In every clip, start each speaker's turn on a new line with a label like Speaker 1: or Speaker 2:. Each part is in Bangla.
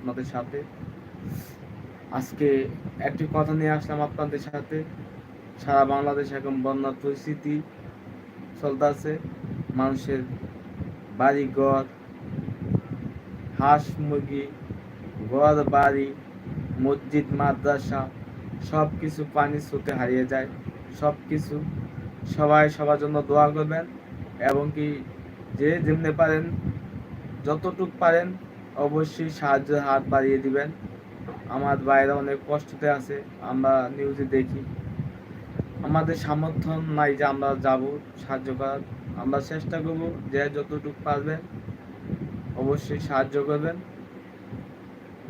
Speaker 1: আপনাদের সাথে। আজকে একটি কথা নিয়ে আসলাম আপনাদের সাথে। সারা বাংলাদেশ এখন বন্যার পরিস্থিতি চলতেছে। মানুষের বাড়ি ঘর হাঁস মুরগি ঘর বাড়ি মসজিদ, মাদ্রাসা সব কিছু পানি স্রোতে হারিয়ে যায়। সব কিছু সবাই সবার জন্য দোয়া করবেন এবং কি যে যেমনি পারেন, যতটুক পারেন অবশ্যই সাহায্যের হাত বাড়িয়ে দিবেন। আমার বাইরে অনেক কষ্টতে আছে, আমরা নিউজে দেখি। আমাদের সামর্থ্য নাই যে আমরা যাব সাহায্য করার। আমরা চেষ্টা করব যে যতটুকু পারবেন অবশ্যই সাহায্য করবেন।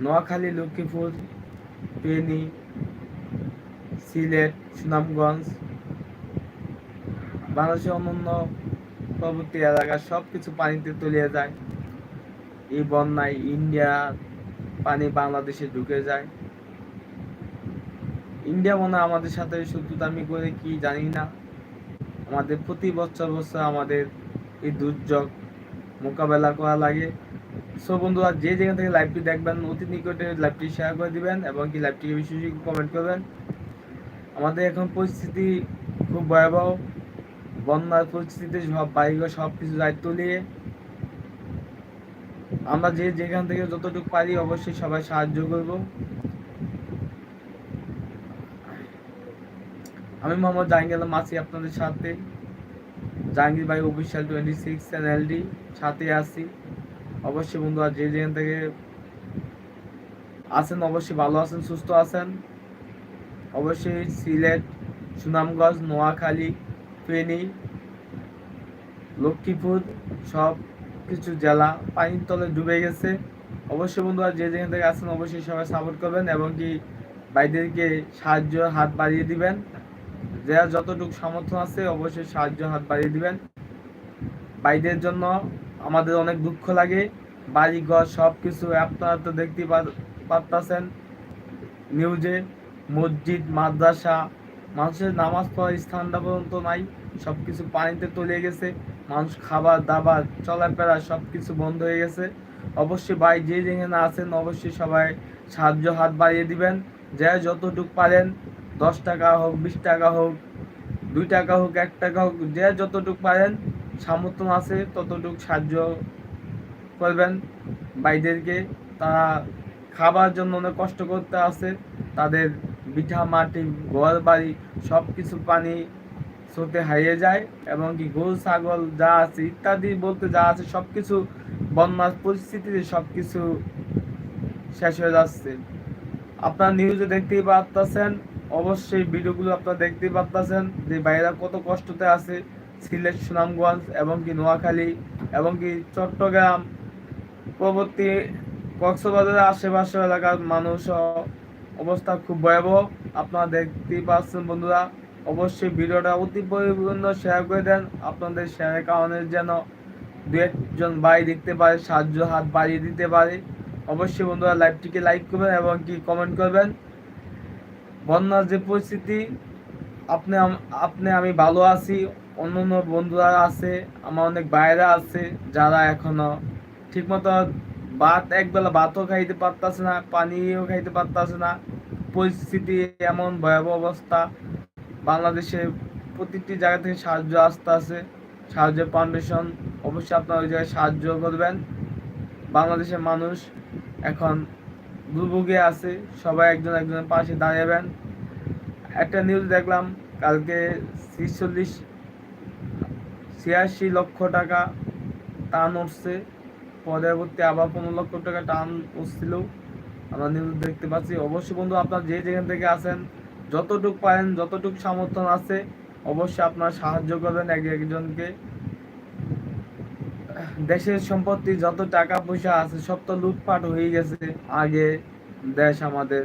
Speaker 1: নোয়াখালী, লক্ষ্মীপুর পেনি সিলেট, সুনামগঞ্জ, বাংলাদেশের অন্যান্য পরবর্তী এলাকা সব কিছু পানিতে তলিয়ে যায়। এই বন্যায় ইন্ডিয়া, পানি বাংলাদেশে ঢুকে যায়। ইন্ডিয়া মনে আমাদের সাথে শত্রুতামি করে কি জানি না। আমাদের প্রতি বছর বছর আমাদের এই দুর্যোগ মোকাবেলা করা লাগে। সো বন্ধুরা, যে যেখান থেকে লাইভটি দেখবেন, অতি নিকটে লাইভটি শেয়ার করে দিবেন এবং কি লাইভটিকে বেশি বেশি কমেন্ট করবেন। আমাদের এখন পরিস্থিতি খুব ভয়াবহ। বন্যার পরিস্থিতিতে সব বাড়িঘর সব কিছু দায়িত্ব নিয়ে আমরা যে যেখান থেকে যতটুকু পারি অবশ্যই সবাই সাহায্য করব। আমি মোহাম্মদ জাহাঙ্গীর আছি আপনাদের সাথে। জাহাঙ্গীর ভাই অফিসিয়াল টোয়েন্টি সিক্স চ্যানেলটি সাথে আছি। অবশ্যই বন্ধুরা, যে যেখান থেকে আছেন অবশ্যই ভালো আছেন, সুস্থ আছেন। অবশ্যই সিলেট, সুনামগঞ্জ, নোয়াখালী, ফেনী, লক্ষ্মীপুর সব কিছু জেলা পানির তলে ডুবে গেছে। অবশ্যই বন্ধুরা, যে যেখান থেকে আছেন অবশ্যই সবাই সাপোর্ট করবেন এবং কি ভাইদেরকে সাহায্য হাত বাড়িয়ে দিবেন। যারা যতটুকু সামর্থ্য আছে অবশ্যই সাহায্য হাত বাড়িয়ে দিবেন। ভাইদের জন্য আমাদের অনেক দুঃখ লাগে। বাড়ি ঘর সব কিছু আপনারা তো দেখতেই পারতেছেন। নিউজে মসজিদ, মাদ্রাসা, মানুষের নামাজ পড়ার স্থানটা পর্যন্ত নাই। সব কিছু পানিতে তলিয়ে গেছে। মানুষ খাবার, দাবার, চলাফেরা সব কিছু বন্ধ হয়ে গেছে। অবশ্যই ভাই, যে যেখানে আছেন, অবশ্যই সবাই সাহায্য হাত বাড়িয়ে দিবেন। যে যতটুক পারেন, দশ টাকা হোক, বিশ টাকা হোক, দুই টাকা হোক, এক টাকা হোক, যে যতটুক পারেন, সামর্থ্য আছে, ততটুক সাহায্য করবেন। ভাইদেরকে, তারা খাবার জন্য অনেক কষ্ট করতে আছে। তাদের বিঠা, মাটি ঘর বাড়ি সব কিছু পানি স্রোতে হারিয়ে যায় এবং কি গরু ছাগল যা আছে ইত্যাদি বলতে যা আছে সব কিছু বন্যার পরিস্থিতিতে সব কিছু শেষ হয়ে যাচ্ছে। আপনার নিউজে দেখতেই পারতেছেন, অবশ্যই ভিডিওগুলো আপনারা দেখতেই পারতেছেন যে বাইরা কত কষ্টতে আছে সিলেট, সুনামগঞ্জ এবং কি নোয়াখালী এবং কি চট্টগ্রাম পরবর্তী কক্সবাজারের আশেপাশে এলাকার মানুষ অবস্থা খুব ভয়াবহ। আপনারা দেখতেই পাচ্ছেন বন্ধুরা। অবশ্যই ভিডিওটা অতি পরিপূর্ণ শেয়ার করে দেন। আপনাদের শেয়ারের কারণে যেন দু একজন ভাই দেখতে পারে সাহায্য হাত বাড়িয়ে দিতে পারে। অবশ্যই বন্ধুরা লাইভটিকে লাইক করবেন এবং কি কমেন্ট করবেন। বন্যার যে পরিস্থিতি, আপনি আপনি আমি ভালো আছি, অন্য অন্য বন্ধুরা আছে, আমার অনেক বাইরে আছে, যারা এখনও ঠিকমতো ভাত, একবেলা ভাতও খাইতে পারতাছে না, পানিও খাইতে পারতাছে না। পরিস্থিতি এমন ভয়াবহ অবস্থা। বাংলাদেশে প্রতিটি জায়গা থেকে সাহায্য আসতে আছে সাহায্য ফাউন্ডেশন অবশ্যই আপনারা ওই জায়গায় সাহায্য করবেন। বাংলাদেশের মানুষ এখন দুর্ভোগে আছে, সবাই একজন একজনের পাশে দাঁড়াবেন। একটা নিউজ দেখলাম, কালকে ছিচল্লিশ ছিয়াশি লক্ষ টাকা টান উঠছে। পরবর্তী আবার পনেরো লক্ষ টাকা টান উঠছিল। আমরা নিউজ দেখতে পাচ্ছি। অবশ্যই বন্ধু, আপনার যে যেখান থেকে আছেন যতটুক পারেন, যতটুক সমর্থন আছে, অবশ্যই আপনার সাহায্য করবেন এক একজনকে। দেশের সম্পত্তি যত টাকা পয়সা আছে, সব তো লুটপাট হয়ে গেছে আগে দেশ আমাদের।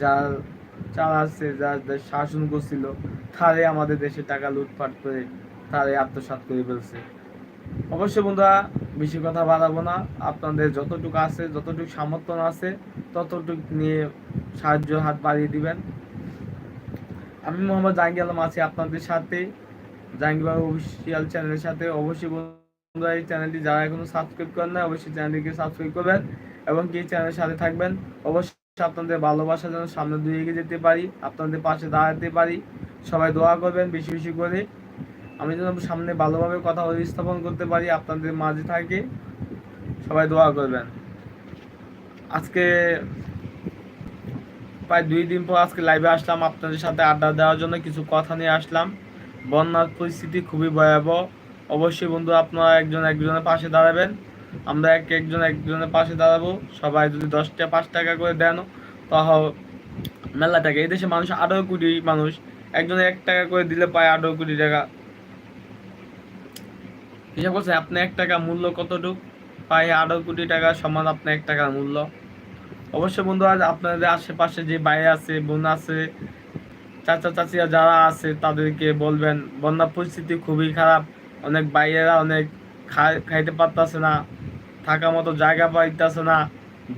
Speaker 1: যা চালাচ্ছে যা দেশ শাসন করছিল, তারে আমাদের দেশে টাকা লুটপাট করে তারে আত্মসাৎ করে ফেলছে। অবশ্যই বন্ধুরা, বেশি কথা বাড়াবো না। আপনাদের যতটুকু আছে, যতটুকু সামর্থ্য আছে, ততটুকু নিয়ে সাহায্য হাত বাড়িয়ে দিবেন। আমি মোহাম্মদ জাহাঙ্গীর আলম আছি আপনাদের সাথে। জাহাঙ্গীর অফিসিয়াল চ্যানেলের সাথে। অবশ্যই বন্ধুরা, এই চ্যানেলটি যারা এখনও সাবস্ক্রাইব করেন না অবশ্যই চ্যানেলটিকে সাবস্ক্রাইব করবেন এবং কি চ্যানেলের সাথে থাকবেন। অবশ্যই আপনাদের ভালোবাসা যেন সামনে দিয়ে এগিয়ে যেতে পারি, আপনাদের পাশে দাঁড়াতে পারি। সবাই দোয়া করবেন বেশি বেশি করে। আমি যেন সামনে ভালোভাবে কথা স্থাপন করতে পারি, আপনাদের মাঝে থাকে। সবাই দোয়া করবেন। আজকে প্রায় দুই দিন পর আজকে লাইভে আসলাম। আপনাদের সাথে আড্ডা দেওয়ার জন্য কিছু কথা নিয়ে আসলাম। বন্যার পরিস্থিতি খুবই ভয়াবহ। অবশ্যই বন্ধু আপনারা একজন একজনের পাশে দাঁড়াবেন। আমরা এক একজন একজনের পাশে দাঁড়াবো। সবাই যদি দশটা, পাঁচ টাকা করে দেন, তাহলে মেলা টাকা এই দেশে মানুষ আঠারো কোটি মানুষ। একজনে এক টাকা করে দিলে পায় আঠারো কোটি টাকা। হিসাব করছে আপনি এক টাকা মূল্য কতটুক? পায় আঠারো কোটি টাকা সমান আপনার এক টাকার মূল্য। অবশ্যই বন্ধু, আজ আপনাদের আশেপাশে যে ভাই আছে, বোন আছে, চাচা, চাচিরা যারা আছে, তাদেরকে বলবেন, বন্যা পরিস্থিতি খুবই খারাপ। অনেক বাইরেরা অনেক খাইতে পারতেছে না থাকার মতো জায়গা পাইতেছে না,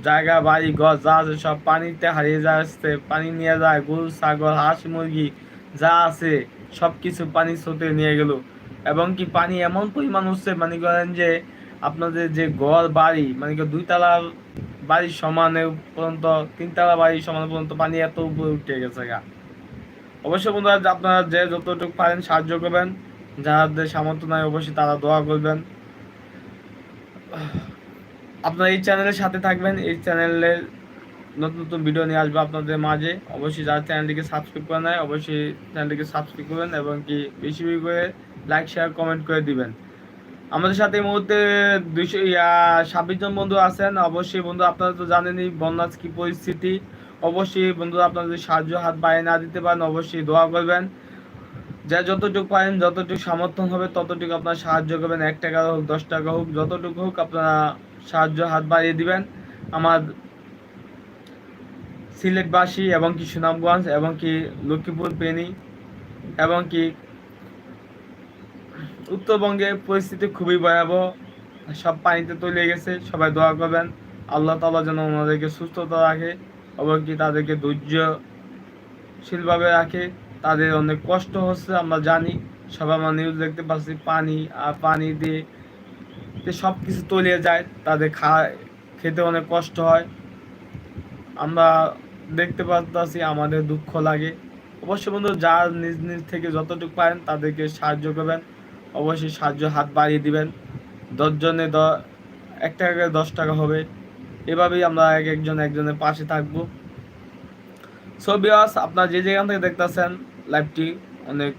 Speaker 1: জায়গা, বাড়ি, ঘর যা আছে সব পানিতে হারিয়ে যাচ্ছে পানি নিয়ে যায়, গরু, ছাগল, হাঁস, মুরগি যা আছে সব কিছু পানি স্রোতে নিয়ে গেল। এবং কি পানি এমন পরিমাণ হচ্ছে মানে করেন যে আপনাদের যে ঘর, বাড়ি মানে দুই তলার বাড়ির সমানে পর্যন্ত, তিনতলা বাড়ির সমান পর্যন্ত পানি এত উপরে উঠে গেছে গা। অবশ্যই বন্ধুরা আপনারা যে যতটুকু পারেন সাহায্য করবেন যাদের সামর্থ্য নাই অবশ্যই তারা দোয়া করবেন। আপনারা এই চ্যানেলের সাথে থাকবেন, এই চ্যানেলের নতুন নতুন ভিডিও নিয়ে আসব আপনাদের মাঝে। অবশ্যই যারা চ্যানেলটিকে সাবস্ক্রাইব করে নেয় অবশ্যই চ্যানেলটিকে সাবস্ক্রাইব করবেন এবং কি বেশি বেশি করে লাইক শেয়ার কমেন্ট করে দিবেন। আমাদের সাথে এই মুহূর্তে দুইশো ছাব্বিশ জন বন্ধু আছেন। অবশ্যই বন্ধু, আপনারা তো জানেনই বন্যার কি পরিস্থিতি। অবশ্যই বন্ধু, আপনারা যদি সাহায্য হাত বাইরে না দিতে পারেন, অবশ্যই দোয়া করবেন। যা যতটুকু পারেন, যতটুকু সামর্থ্য হবে, ততটুকু আপনারা সাহায্য করবেন। এক টাকা হোক, দশ টাকা হোক, যতটুকু হোক আপনারা সাহায্য হাত বাড়িয়ে দিবেন। আমার সিলেটবাসী এবং কি সুনামগঞ্জ এবং কি লক্ষ্মীপুর, পেনি এবং কি উত্তরবঙ্গে পরিস্থিতি খুবই ভয়াবহ। সব পানিতে তৈরি গেছে, সবাই দোয়া করবেন। আল্লাহ তালা যেন ওনাদেরকে সুস্থতা রাখে এবং কি তাদেরকে ধৈর্যশীলভাবে রাখে। তাদের অনেক কষ্ট হচ্ছে, আমরা জানি। সবাই আমরা নিউজ দেখতে পাচ্ছি, পানি আর পানি দিয়ে সব কিছু তলিয়ে যায়, তাদের খা, খেতে অনেক কষ্ট হয়। আমরা দেখতে পাচ্ছি, আমাদের দুঃখ লাগে। অবশ্যই বন্ধু, যার নিজ নিজ থেকে যতটুকু পারেন, তাদেরকে সাহায্য করবেন। অবশ্যই সাহায্য, হাত বাড়িয়ে দিবেন। দশজনে দ, এক টাকা করে দশ টাকা হবে। এভাবেই আমরা এক একজন একজনের পাশে থাকব। সো বিয়াস আপনারা যে যেখান থেকে দেখতেছেন লাইভটি অনেক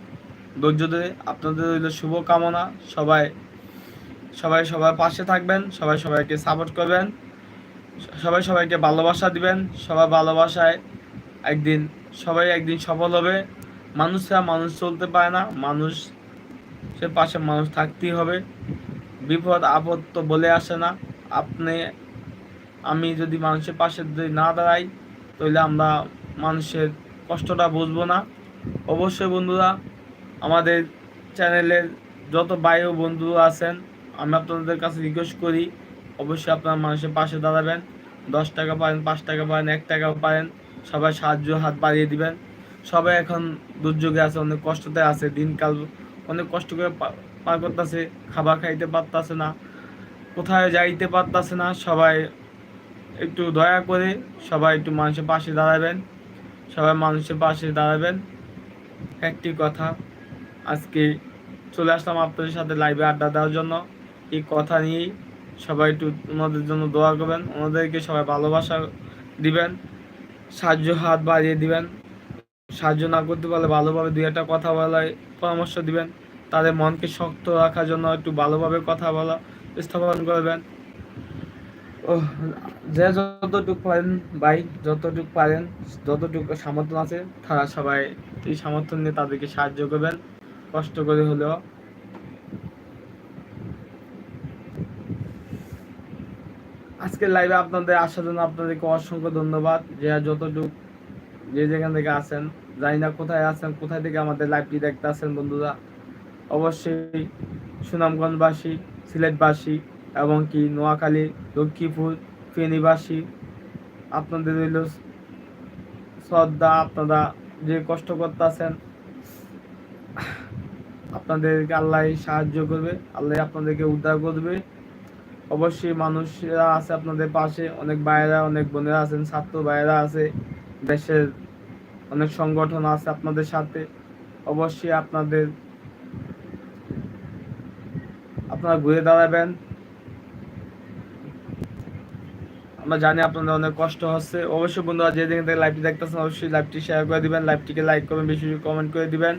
Speaker 1: ধৈর্য ধরে। আপনাদের রইল শুভকামনা। সবাই সবাই সবার পাশে থাকবেন। সবাই সবাইকে সাপোর্ট করবেন। সবাই সবাইকে ভালোবাসা দিবেন। সবার ভালোবাসায় একদিন, সবাই একদিন সফল হবে। মানুষরা মানুষ চলতে পারে না। মানুষ সে পাশে মানুষ থাকতেই হবে। বিপদ, আপদ তো বলে আসে না। আপনি, আমি যদি মানুষের পাশে যদি না দাঁড়াই, তাহলে আমরা মানুষের কষ্টটা বুঝব না। অবশ্যই বন্ধুরা, আমাদের চ্যানেলের যত ও বন্ধু আছেন, আমি আপনাদের কাছে রিকোয়েস্ট করি, অবশ্যই আপনারা মানুষের পাশে দাঁড়াবেন। দশ টাকা পারেন, পাঁচ টাকা পারেন, এক টাকা পারেন, সবাই সাহায্য, হাত বাড়িয়ে দিবেন। সবাই এখন দুর্যোগে আছে, অনেক কষ্টতে আছে, দিনকাল অনেক কষ্ট করে পার করতেছে, খাবার খাইতে পারতাছে না, কোথায় যাইতে পারতাছে না, সবাই একটু দয়া করে সবাই একটু মানুষের পাশে দাঁড়াবেন, সবাই মানুষের পাশে দাঁড়াবেন। একটি কথা, আজকে চলে আসলাম আপনাদের সাথে লাইভে আড্ডা দেওয়ার জন্য। এই কথা নিয়েই সবাই একটু ওনাদের জন্য দোয়া করবেন, ওনাদেরকে সবাই ভালোবাসা দিবেন, সাহায্য হাত বাড়িয়ে দিবেন। সাহায্য না করতে পারলে ভালোভাবে দুই একটা কথা বলায় পরামর্শ দিবেন। তাদের মনকে শক্ত রাখার জন্য একটু ভালোভাবে কথা বলা, স্থাপন করবেন। ও যে যতটুকু পারেন ভাই, যতটুকু পারেন, যতটুকু সামর্থ্য আছে, তারা সবাই এই সামর্থ্য নিয়ে তাদেরকে সাহায্য করবেন। কষ্ট করে হলেও। আজকের লাইভে আপনাদের আসার জন্য আপনাদেরকে অসংখ্য ধন্যবাদ। যে যতটুকু যে যেখান থেকে আছেন, জানি না কোথায় আছেন, কোথায় থেকে আমাদের লাইভটি দেখতে আছেন বন্ধুরা, অবশ্যই সুনামগঞ্জবাসী, সিলেটবাসী এবং কি নোয়াখালী, লক্ষ্মীপুর, ফেনীবাসী, আপনাদের রইল শ্রদ্ধা, আপনারা যে কষ্ট করতেছেন, আপনাদেরকে আল্লাহ সাহায্য করবে, আল্লাহ আপনাদেরকে উদ্ধার করবে। অবশ্যই মানুষরা আছে আপনাদের পাশে, অনেক ভাইয়েরা, অনেক বোনেরা আছেন, ছাত্র ভাইয়েরা আছে। দেশের অনেক সংগঠন আছে আপনাদের সাথে। অবশ্যই আপনাদের আপনারা ঘুরে দাঁড়াবেন। আমরা জানি আপনাদের অনেক কষ্ট হচ্ছে। অবশ্যই বন্ধুরা যে যেখান থেকে লাইভটি দেখতেছেন, অবশ্যই লাইভটি শেয়ার করে দিবেন। লাইভটিকে লাইক করবেন, বেশি বেশি কমেন্ট করে দিবেন।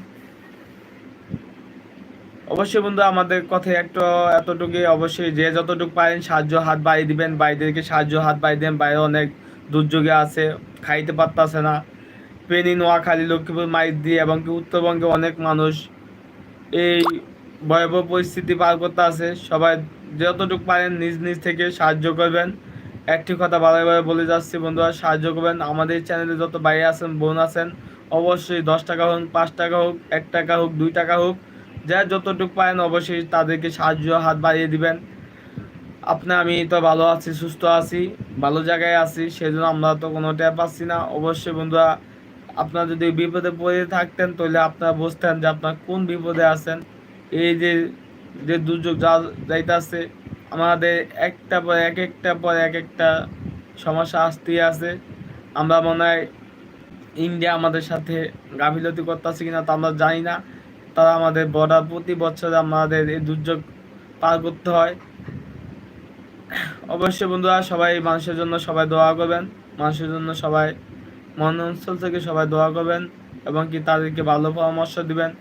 Speaker 1: অবশ্যই বন্ধু আমাদের কথায় একটু এতটুকুই। অবশ্যই যে যতটুকু পারেন সাহায্য হাত বাড়িয়ে দিবেন। বাইরেদেরকে সাহায্য হাত বাড়িয়ে দেন। বাইরে অনেক দুর্যোগে আছে, খাইতে পারতাছে না। পেনি নোয়াখালী, লক্ষ্মীপুর মাইক দিয়ে এবং কি উত্তরবঙ্গে অনেক মানুষ এই ভয়াবহ পরিস্থিতি পার করতে আছে। সবাই যতটুকু পারেন নিজ নিজ থেকে সাহায্য করবেন। একটি কথা বারে বারে বলে যাচ্ছি বন্ধুরা, সাহায্য করবেন। আমাদের চ্যানেলে যত ভাই আছেন, বোন আছেন, অবশ্যই দশ টাকা হোক, পাঁচ টাকা হোক, এক টাকা হোক, দুই টাকা হোক যা যতটুকু পারেন অবশ্যই তাদেরকে সাহায্য, হাত বাড়িয়ে দিবেন। আপনি, আমি তো ভালো আছি, সুস্থ আছি, ভালো জায়গায় আছি, সেজন্য আমরা তো কোনো ট্যাপ পাচ্ছি না। অবশ্যই বন্ধুরা, আপনার যদি বিপদে পড়ে থাকতেন, তাহলে আপনারা বুঝতেন যে আপনার কোন বিপদে আছেন। এই যে যে দুর্যোগ যা যাইতেছে, আমাদের একটা পর, এক একটা পর এক একটা সমস্যা আসতেই আছে। আমরা মনে হয় ইন্ডিয়া আমাদের সাথে গাফিলতি করতেছে কিনা তা আমরা জানি না। তারা আমাদের বর্ডার প্রতি বছর আমাদের এই দুর্যোগ পার করতে হয়। অবশ্যই বন্ধুরা, সবাই মানুষের জন্য সবাই দোয়া করবেন। মানুষের জন্য সবাই মন অঞ্চল থেকে সবাই দোয়া করবেন এবং কি তাদেরকে ভালো পরামর্শ দিবেন।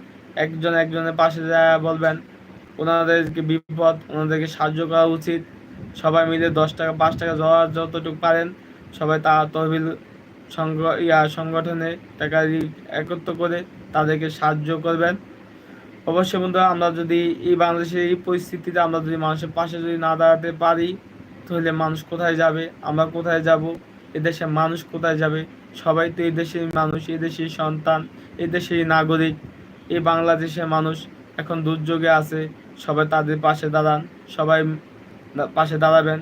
Speaker 1: একজন একজনের পাশে যায় বলবেন, ওনাদেরকে বিপদ, ওনাদেরকে সাহায্য করা উচিত। সবাই মিলে দশ টাকা, পাঁচ টাকা যাওয়া যতটুকু পারেন, সবাই তা তহবিল সংঘ ইয়া সংগঠনে টাকা একত্র করে তাদেরকে সাহায্য করবেন। অবশ্যই বন্ধুরা, আমরা যদি এই বাংলাদেশের এই পরিস্থিতিতে আমরা যদি মানুষের পাশে যদি না দাঁড়াতে পারি তাহলে মানুষ কোথায় যাবে, আমরা কোথায় যাব এদেশের মানুষ কোথায় যাবে? সবাই তো এই দেশের মানুষ, এই দেশের সন্তান, এই দেশের নাগরিক, এই বাংলাদেশের মানুষ এখন দুর্যোগে আছে, সবাই তাদের পাশে দাঁড়ান, সবাই পাশে দাঁড়াবেন।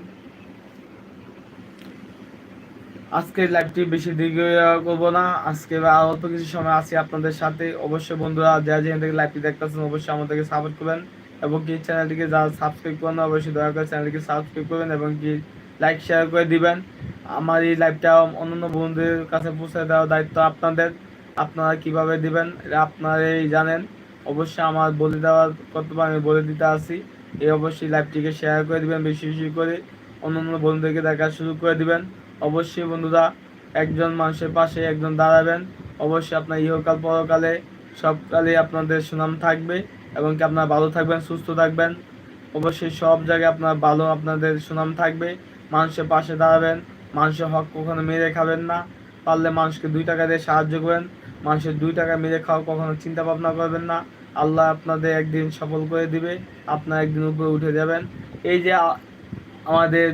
Speaker 1: আজকের লাইভটি বেশি দীর্ঘ করব না, আজকে অল্প কিছু সময় আছি আপনাদের সাথে। অবশ্যই বন্ধুরা, যারা যেখান থেকে লাইভটি দেখতেছেন, অবশ্যই আমাদেরকে সাপোর্ট করবেন। এবং কি চ্যানেলটিকে যারা সাবস্ক্রাইব করেন অবশ্যই দয়া করে চ্যানেলটিকে সাবস্ক্রাইব করবেন এবং কি লাইক শেয়ার করে দিবেন। আমার এই লাইভটা অন্যান্য বন্ধুদের কাছে পৌঁছে দেওয়ার দায়িত্ব আপনাদের। আপনারা কীভাবে দিবেন, এটা আপনারাই জানেন। অবশ্যই আমার বলে দেওয়ার কর্তব্য আমি বলে দিতে আসি। এই অবশ্যই লাইভটিকে শেয়ার করে দিবেন, বেশি বেশি করে। অন্যান্য বন্ধুদেরকে দেখা শুরু করে দিবেন। অবশ্যই বন্ধুরা, একজন মানুষের পাশে একজন দাঁড়াবেন। অবশ্যই আপনার ইহকাল পরকালে সবকালে আপনাদের সুনাম থাকবে। এবং কি আপনারা ভালো থাকবেন, সুস্থ থাকবেন? অবশ্যই সব জায়গায় আপনার ভালো আপনাদের সুনাম থাকবে। মানুষের পাশে দাঁড়াবেন, মানুষের হক কখনো মেরে খাবেন না। পারলে মানুষকে দুই টাকা দিয়ে সাহায্য করবেন, মানুষের দুই টাকা মেরে খাওয়া কখনো চিন্তা ভাবনা করবেন না। আল্লাহ আপনাদের একদিন সফল করে দিবে, আপনার একদিন উপরে উঠে যাবেন। এই যে আমাদের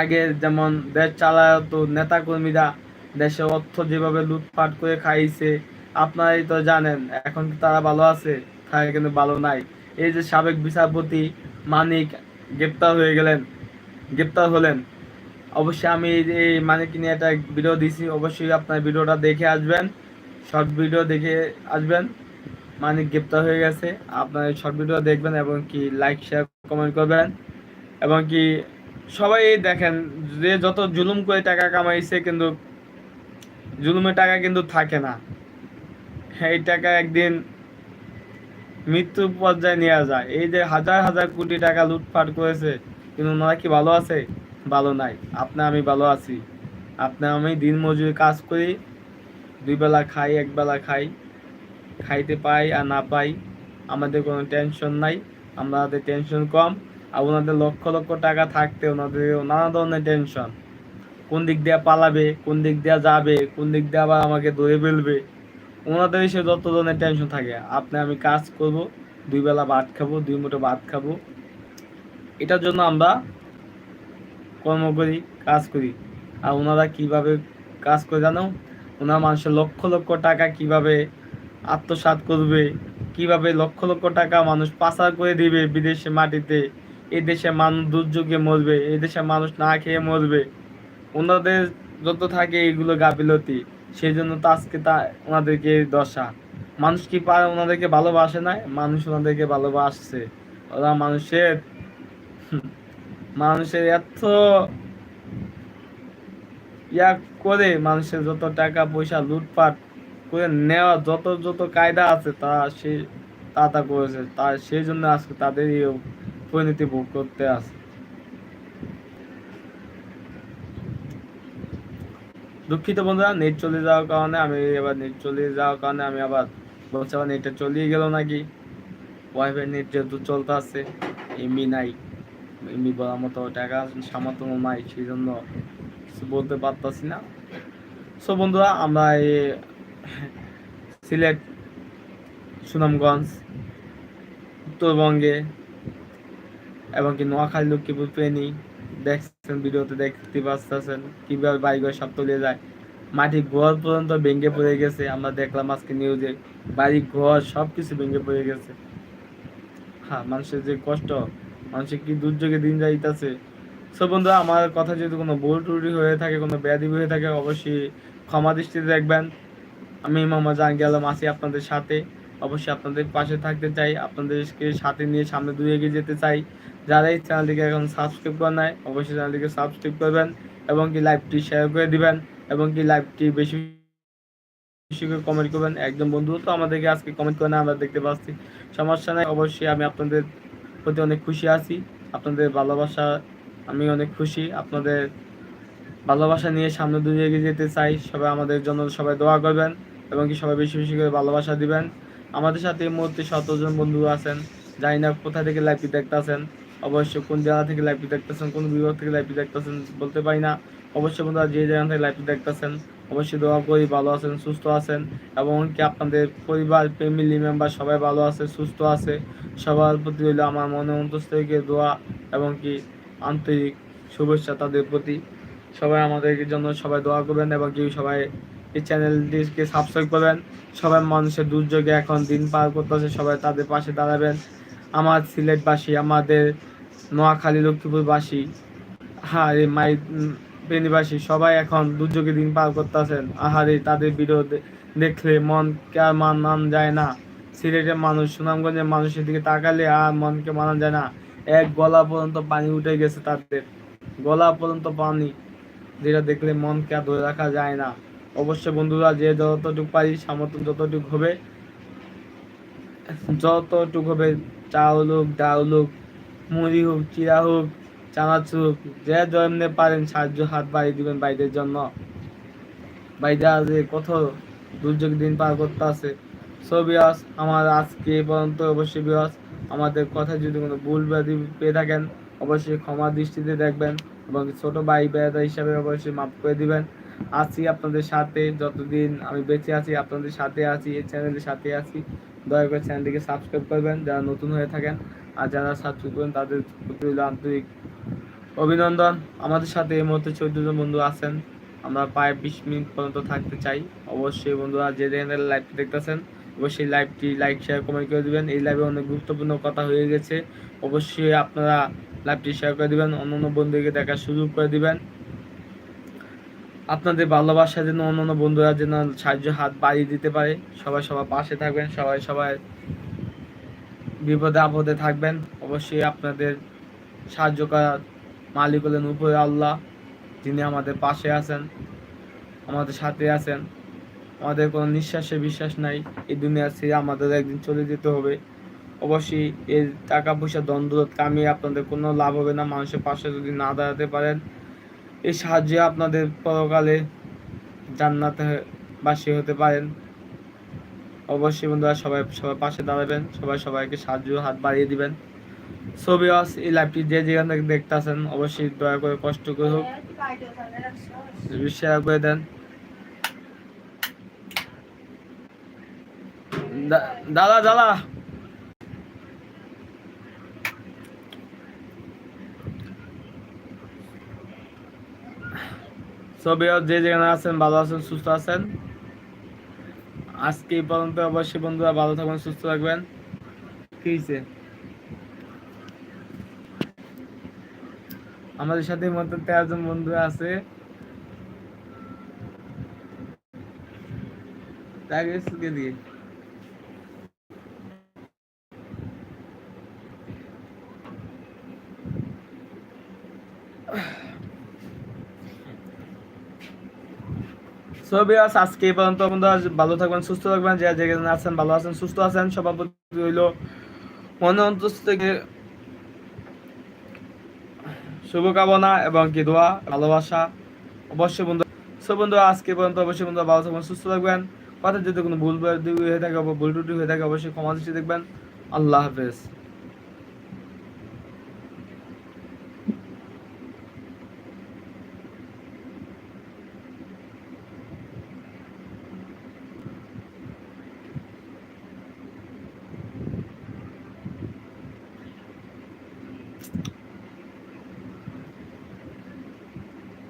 Speaker 1: আগে যেমন দেশ চালাতো নেতা কর্মীরা দেশের অর্থ যেভাবে লুটপাট করে খাইছে, আপনারাই তো জানেন, এখন তারা ভালো আছে? তারা কিন্তু ভালো নাই। এই যে সাবেক বিচারপতি মানিক গ্রেপ্তার হয়ে গেলেন, গ্রেপ্তার হলেন। অবশ্যই আমি এই মানিক নিয়ে একটা ভিডিও দিছি, অবশ্যই আপনার ভিডিওটা দেখে আসবেন। শর্ট ভিডিও দেখে আসবেন। মানিক গ্রেপ্তার হয়ে গেছে। আপনার শর্ট ভিডিও দেখবেন এবং কি লাইক শেয়ার কমেন্ট করবেন। এবং কি সবাই দেখেন, যে যত জুলুম করে টাকা কামাইছে কিন্তু, জুলুমের টাকা কিন্তু থাকে না। এই টাকা একদিন মৃত্যু পর্যায়ে নেওয়া যায়। এই যে হাজার হাজার কোটি টাকা লুটপাট করেছে, কিন্তু ওনারা কি ভালো আছে? ভালো নাই। আপনি আমি ভালো আছি। আপনি আমি দিন মজুরি কাজ করি, দুই বেলা খাই, এক বেলা খাই, খাইতে পাই আর না পাই, আমাদের কোনো টেনশন নাই আমাদের টেনশন কম, আর ওনাদের লক্ষ লক্ষ টাকা থাকতে ওনাদের নানা ধরনের টেনশন কোন দিক দিয়ে পালাবে, কোন দিক দিয়ে যাবে, কোন দিক দিয়ে আবার আমাকে ধরে ফেলবে? ওনাদের এসে যত ধরনের টেনশন থাকে, আপনি আমি কাজ করব, দুই বেলা ভাত খাব, দুই মুঠো ভাত খাব। এটার জন্য আমরা কর্ম করি, কাজ করি। আর ওনারা কীভাবে কাজ করে জানো? ওনারা মানুষের লক্ষ লক্ষ টাকা কীভাবে আত্মসাৎ করবে, কীভাবে লক্ষ লক্ষ টাকা মানুষ পাচার করে দিবে বিদেশে মাটিতে, এই দেশে মানুষ দুর্যোগে মরবে, এই দেশে মানুষ না খেয়ে মরবে। ওনাদের যত থাকে এগুলো গাফিলতি। সেই জন্য তো আজকে তা ওনাদেরকে দশা। মানুষ কি পারে ওনাদেরকে ভালোবাসে না মানুষ ওনাদেরকে ভালোবাসছে। ওরা মানুষের মানুষের এত ইয়া করে, মানুষের যত টাকা পয়সা লুটপাট করে নেওয়া যত যত কায়দা আছে, তা সে তা তা করেছে। তা সেই জন্য আজকে তাদের পরিণতি ভোগ করতে আছে। দুঃখিত বন্ধুরা নেট চলে যাওয়ার কারণে আমি এবার নেট চলে যাওয়ার কারণে আমি আবার বলছি, আবার নেটটা চলিয়ে গেল নাকি? ওয়াইফাই নেট যেহেতু চলতে আছে এমবি নাই। এমবি বলার মতো টাকা সামর্থ্য নাই সেই জন্য বলতে পারতাছি না। সো বন্ধুরা, আমরা এই সিলেট, সুনামগঞ্জ, উত্তরবঙ্গে এবং কি নোয়াখালী, লক্ষ্মীপুর, ফেনী দেখছেন, ভিডিওতে দেখতে পাচ্ছেন, কীভাবে বাড়িঘর সব তলে যায়। মাটি ঘর পর্যন্ত ভেঙে পড়ে গেছে। আমরা দেখলাম আজকে নিউজে বাড়ি ঘর সব কিছু ভেঙে পড়ে গেছে। হ্যাঁ মানুষের যে কষ্ট, মানুষের কি দুর্যোগে দিন যাইতেছে। সো বন্ধুরা, আমার কথা যদি কোনো ভুল ত্রুটি হয়ে থাকে, কোনো ব্যাধি হয়ে থাকে, অবশ্যই ক্ষমা দৃষ্টিতে দেখবেন। আমি মামা জান গেলাম আছি আপনাদের সাথে। অবশ্যই আপনাদের পাশে থাকতে চাই, আপনাদেরকে সাথে নিয়ে সামনে দূরে এগিয়ে যেতে চাই। যারা এই চ্যানেলটিকে এখন সাবস্ক্রাইব করে নাই, অবশ্যই চ্যানেলটিকে সাবস্ক্রাইব করবেন এবং কি লাইভটি শেয়ার করে দিবেন এবং কি লাইভটি বেশি বেশি করে কমেন্ট করবেন। একজন বন্ধু, তো আমাদেরকে আজকে কমেন্ট করে না আমরা দেখতে পাচ্ছি। সমস্যা নাই, অবশ্যই আমি আপনাদের প্রতি অনেক খুশি আছি। আপনাদের ভালোবাসা, আমি অনেক খুশি। আপনাদের ভালোবাসা নিয়ে সামনে দূরে এগিয়ে যেতে চাই। সবাই আমাদের জন্য সবাই দোয়া করবেন এবং কি সবাই বেশি বেশি করে ভালোবাসা দিবেন। আমাদের সাথে এই মুহূর্তে শতজন বন্ধু আছেন। জানি না কোথা থেকে লাইভটি দেখতেছেন। অবশ্যই কোন জায়গা থেকে লাইভটি দেখতেছেন, কোন বিভাগ থেকে লাইভটি দেখতেছেন বলতে পারি না। অবশ্যই বন্ধুরা যে জায়গা থেকে লাইভটি দেখতেছেন, অবশ্যই দোয়া করি ভালো আছেন, সুস্থ আছেন এবং কি আপনাদের পরিবার ফ্যামিলি মেম্বার সবাই ভালো আছে, সুস্থ আছে। সবার প্রতি হইল আমার মনে অন্তস্থ থেকে দোয়া এবং কি আন্তরিক শুভেচ্ছা তাদের প্রতি। সবাই আমাদের জন্য সবাই দোয়া করবেন এবং কি সবাই এই চ্যানেলটিকে সাবস্ক্রাইব করবেন। সবাই মানুষের দুর্যোগে এখন দিন পার করতেছে, সবাই তাদের পাশে দাঁড়াবেন। আমার সিলেটবাসী, আমাদের নোয়াখালী লক্ষ্মীপুরবাসী এই মাই বেনিবাসী সবাই এখন দুর্যোগে দিন পার করতেছেন। আহারে, তাদের বিরোধ দেখলে মন আর মান যায় না। সিলেটের মানুষ, সুনামগঞ্জের মানুষের দিকে তাকালে আর মনকে মানা যায় না। এক গলা পর্যন্ত পানি উঠে গেছে তাদের। গলা পর্যন্ত পানি, যেটা দেখলে মনকে আর ধরে রাখা যায় না। অবশ্য বন্ধুরা, যে যতটুকু পারি সামর্থ্য যতটুকু হবে যতটুকু হবে চাউল হোক ডাউল মুড়ি হোক চিরা হোক চানাচুর হোক, যে যেমনি পারেন সাহায্য, হাত বাড়িয়ে দিবেন বাইদের জন্য। বাইরা যে কত দুর্যোগ দিন পার করতে আছে। সো বিয়াস আমার আজকে পর্যন্ত অবশ্যই বিয়াস আমাদের কথা যদি কোনো ভুল ব্যাধি পেয়ে থাকেন, অবশ্যই ক্ষমা দৃষ্টিতে দেখবেন এবং ছোট ভাই বেড়া হিসাবে অবশ্যই মাফ করে দিবেন। আছি আপনাদের সাথে, যতদিন আমি বেঁচে আছি, আপনাদের সাথে আছি, এই চ্যানেলের সাথে আছি। দয়া করে চ্যানেলটিকে সাবস্ক্রাইব করবেন, যারা নতুন হয়ে থাকেন আর যারা সাবস্ক্রাইব করেন, তাদের প্রতি আন্তরিক অভিনন্দন। আমাদের সাথে এই মুহূর্তে চৌদ্দজন বন্ধু আছেন। আমরা প্রায় বিশ মিনিট পর্যন্ত থাকতে চাই। অবশ্যই বন্ধুরা, যে যেখানে লাইভটি দেখতেছেন, অবশ্যই লাইভটি লাইক শেয়ার কমেন্ট করে দিবেন। এই লাইভে অনেক গুরুত্বপূর্ণ কথা হয়ে গেছে। অবশ্যই আপনারা লাইভটি শেয়ার করে দিবেন। অন্য অন্য বন্ধুকে দেখার সুযোগ করে দিবেন। আপনাদের ভালোবাসা যেন অন্য অন্য বন্ধুরা যেন সাহায্য হাত বাড়িয়ে দিতে পারে। সবাই সবার পাশে থাকবেন, সবাই সবাই বিপদে আপদে থাকবেন। অবশ্যই আপনাদের সাহায্য করার মালিক হলেন উপরে আল্লাহ, যিনি আমাদের পাশে আছেন, আমাদের সাথে আছেন। আমাদের কোনো নিঃশ্বাসে বিশ্বাস নাই, এই দুনিয়া ছেড়ে আমাদের একদিন চলে যেতে হবে। অবশ্যই এই টাকা পয়সা দ্বন্দ্ব কামিয়ে আপনাদের কোনো লাভ হবে না। মানুষের পাশে যদি না দাঁড়াতে পারেন এই সাহায্যে আপনাদের পরকালে জান্নাতে বাসী হতে পারেন। অবশ্যই বন্ধুরা সবাই, সবার পাশে দাঁড়াবেন, সবাই সবাইকে সাহায্য, হাত বাড়িয়ে দিবেন। ছবি আস এই লাইভটি যে যেখান থেকে দেখতেছেন, অবশ্যই দয়া করে কষ্ট করে হোক শেয়ার করে দেন। দাদা দাদা! ছবি যে যেখানে আছেন, ভালো আছেন, সুস্থ আছেন? আজকে এই পর্যন্ত অবশ্যই বন্ধুরা ভালো থাকবেন, সুস্থ থাকবেন। আছে আমাদের সাথে মতো তেরো জন বন্ধু আছে। তাকে দিয়ে সো আজকে পর্যন্ত ভালো থাকবেন, সুস্থ থাকবেন, যে যেখানে আছেন, ভালো আছেন, সুস্থ আছেন রইল মনে অন্তস্থ থেকে শুভকামনা এবং কি ভালোবাসা, অবশ্যই বন্ধু। সো বন্ধু, আজকে পর্যন্ত অবশ্যই বন্ধু, ভালো থাকবেন, সুস্থ থাকবেন। কথা যদি কোনো ভুল হয়ে থাকে, ভুল ত্রুটি হয়ে থাকে, অবশ্যই ক্ষমা দৃষ্টি দেখবেন। আল্লাহ হাফেজ।